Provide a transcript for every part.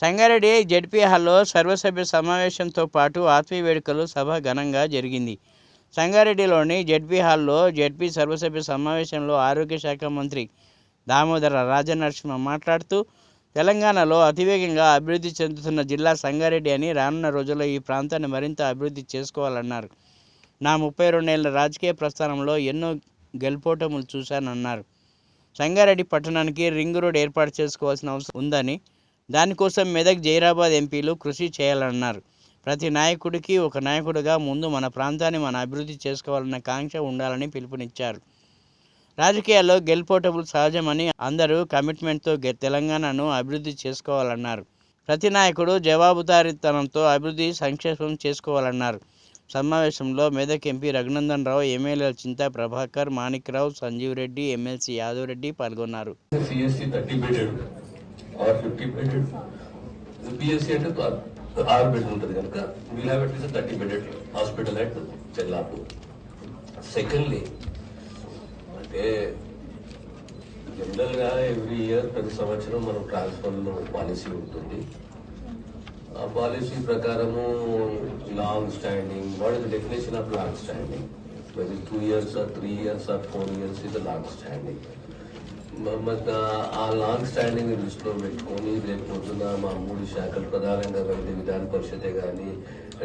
Sangareddy ZP హాల్లో సర్వసభ్య సమావేశంతో పాటు ఆత్మీయ వేడుకలు సభ ఘనంగా జరిగింది. సంగారెడ్డిలోని జడ్పీ హాల్లో జడ్పీ సర్వసభ్య సమావేశంలో ఆరోగ్య శాఖ మంత్రి దామోదర రాజనరసింహ మాట్లాడుతూ తెలంగాణలో అతివేగంగా అభివృద్ధి చెందుతున్న జిల్లా సంగారెడ్డి అని రానున్న రోజుల్లో ఈ ప్రాంతాన్ని మరింత అభివృద్ధి చేసుకోవాలన్నారు. నా ముప్పై రెండేళ్ళ రాజకీయ ప్రస్థానంలో ఎన్నో గెలుపోటములు చూశానన్నారు. సంగారెడ్డి పట్టణానికి రింగ్ రోడ్ ఏర్పాటు చేసుకోవాల్సిన అవసరం ఉందని దానికోసం మెదక్ జైరాబాద్ ఎంపీలు కృషి చేయాలన్నారు. ప్రతి నాయకుడికి ఒక నాయకుడిగా ముందు మన ప్రాంతాన్ని మన అభివృద్ధి చేసుకోవాలన్న కాంక్ష ఉండాలని పిలుపునిచ్చారు. రాజకీయాల్లో గెలుపోటములు సహజమని అందరూ కమిట్మెంట్తో గె- తెలంగాణను అభివృద్ధి చేసుకోవాలన్నారు. ప్రతి నాయకుడు జవాబుదారీతనంతో అభివృద్ధి సంక్షేమం చేసుకోవాలన్నారు. సమావేశంలో మెదక్ ఎంపీ రఘునందన్ రావు ఎమ్మెల్యేల చింతా ప్రభాకర్ మాణిక్రావు సంజీవ్ రెడ్డి ఎమ్మెల్సీ యాదవ్ రెడ్డి పాల్గొన్నారు. ఆర్ ఫిఫ్టీ బెడెడ్ పిఎస్సి అంటే ఆరు బెడ్ ఉంటుంది కనుక we'll have at least thirty bedded hospital at చెల్లాపు secondly అంటే జనరల్గా ఎవ్రీ ఇయర్ ప్రతి సంవత్సరం మనం ట్రాన్స్ఫర్ పాలసీ ఉంటుంది. ఆ పాలసీ ప్రకారము long standing what is definition of long standing. Very two years or three years or four years is long standing ఆ long standing దృష్టిలో పెట్టుకొని రేపు పొద్దున మా మూడు శాఖలు ప్రధానంగా వెళ్తే విధాన పరిషతే కానీ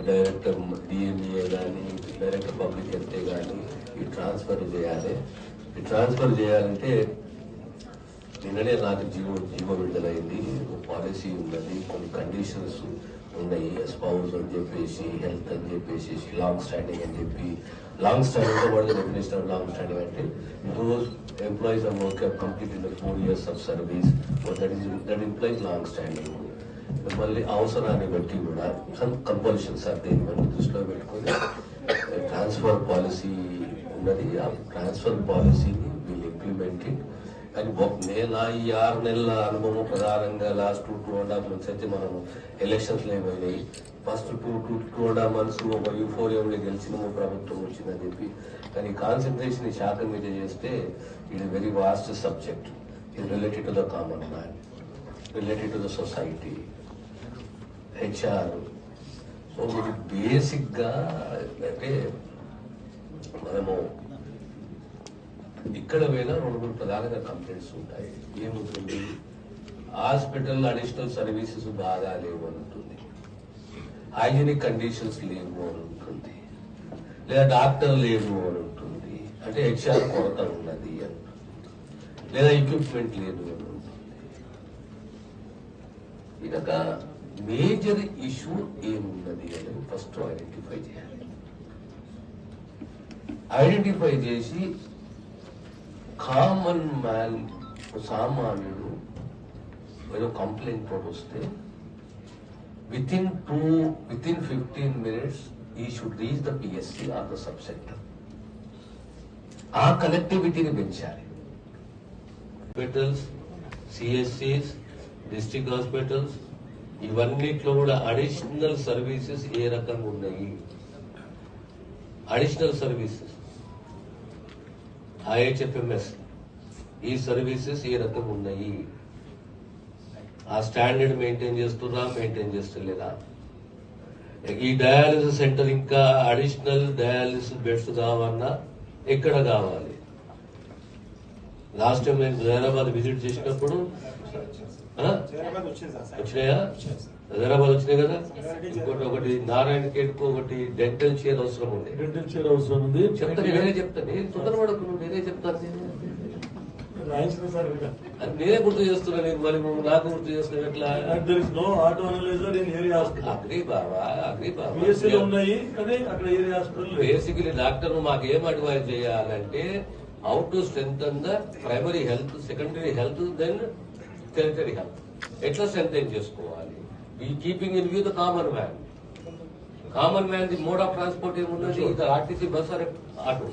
డైరెక్టర్ డిఎంఏ కానీ డైరెక్టర్ పబ్లిక్ హెల్తే కానీ ఈ ట్రాన్స్ఫర్ చేయాలి. ఈ ట్రాన్స్ఫర్ చేయాలంటే నిన్ననే నాకు జీవో జీవో విడుదలైంది. పాలసీ ఉన్నది. కొన్ని కండిషన్స్ ఉన్నాయి స్పౌస్ అని చెప్పేసి హెల్త్ అని చెప్పేసి లాంగ్ స్టాండింగ్ అని చెప్పి లాంగ్ స్టాండింగ్తో పాటు డెఫినేషన్ ఆఫ్ లాంగ్ స్టాండింగ్ అంటే those employees are work complete in four years of service that is that implies long standing మళ్ళీ అవసరాన్ని బట్టి కూడా కంపల్షన్ సార్ దీన్ని మనం దృష్టిలో పెట్టుకొని ట్రాన్స్ఫర్ పాలసీ ఉన్నది ఆ ట్రాన్స్ఫర్ పాలసీని వీళ్ళు ఇంప్లిమెంటెడ్ కానీ నేను ఈ ఆరు నెలల అనుభవం ప్రధానంగా last two two and half months అయితే మనం ఎలక్షన్స్ అయిపోయినాయి first two two two and half months ఒక యూఫోరియంలో గెలిచిన ప్రభుత్వం వచ్చిందని చెప్పి. కానీ కాన్సన్ట్రేషన్ శాఖ మీద చేస్తే ఇట్ వెరీ వాస్ట్ సబ్జెక్ట్ ఇది related to the common man related to the society HR so ఇది బేసిక్గా అంటే మనము ఇక్కడ పోయినా రెండు మూడు ప్రధానంగా కంప్లైంట్స్ ఉంటాయి. ఏముంటుంది? హాస్పిటల్ అడిషనల్ సర్వీసెస్ బాగా లేవు అని ఉంటుంది హైజీనిక్ కండిషన్స్ లేవు అని ఉంటుంది లేదా డాక్టర్ లేవు అని ఉంటుంది అంటే హెచ్ఆర్ కొరత ఉన్నది అని లేదా ఎక్విప్మెంట్ లేదు అని ఉంటుంది ఇదొక మేజర్ ఇష్యూ ఏమున్నది అనేది ఫస్ట్ ఐడెంటిఫై చేయాలి. ఐడెంటిఫై చేసి కామన్ మ్యాన్ సామాన్యుడు ఏదో కంప్లైంట్ కూడా వస్తే within two within fifteen minutes he should reach the PSC or the sub centre ఆ కనెక్టివిటీని పెంచాలి. హాస్పిటల్స్ సిఎస్సిస్ డిస్టిక్ హాస్పిటల్స్ ఇవన్నిట్లో కూడా అడిషనల్ సర్వీసెస్ ఏ రకంగా ఉన్నాయి? అడిషనల్ సర్వీసెస్ ఐహెచ్ఎఫ్ఎంఎస్ ఈ సర్వీసెస్ ఏ రకం ఉన్నాయి ఆ స్టాండర్డ్ మెయింటైన్ చేస్తున్నా మెయింటైన్ చేస్తలేదా ఈ డయాలసిస్ సెంటర్ ఇంకా అడిషనల్ డయాలసిస్ బెడ్స్ కావాలన్నా ఎక్కడ కావాలి లాస్ట్ టైం నేను హైదరాబాద్ విజిట్ చేసినప్పుడు ఆ? వచ్చినాయా హైదరాబాద్ వచ్చినాయి కదా? ఇంకోటి ఒకటి నారాయణ కేట్కు ఒకటి డెంటల్ చైర్ అవసరం ఉంది. డెంటల్ చైర్ అవసరం ఉంది. చెప్తా నేనే చెప్తాను నేను తొందరపడకు నువ్వు నేనే చెప్తాను నేను. గుర్తు చేస్తున్నా నేను మరి నాకు గుర్తు చేస్తున్నా ఎట్లా? No auto analyser in area hospital. Agri బాబా అగ్రి పిఎస్సీ బాబా ఉన్నాయి కానీ అక్కడ ఏరియా హాస్పిటల్. బేసికలీ డాక్టర్ మాకు ఏం అడ్వైజ్ చేయాలంటే how to strength the primary health secondary health then tertiary health ఎట్లా స్ట్రెంగ్ చేసుకోవాలి? ఈ keeping in view the common man common man the mode of transport ఏమున్నది ఇది ఆర్టీసీ బస్ ఆర్ ఆటో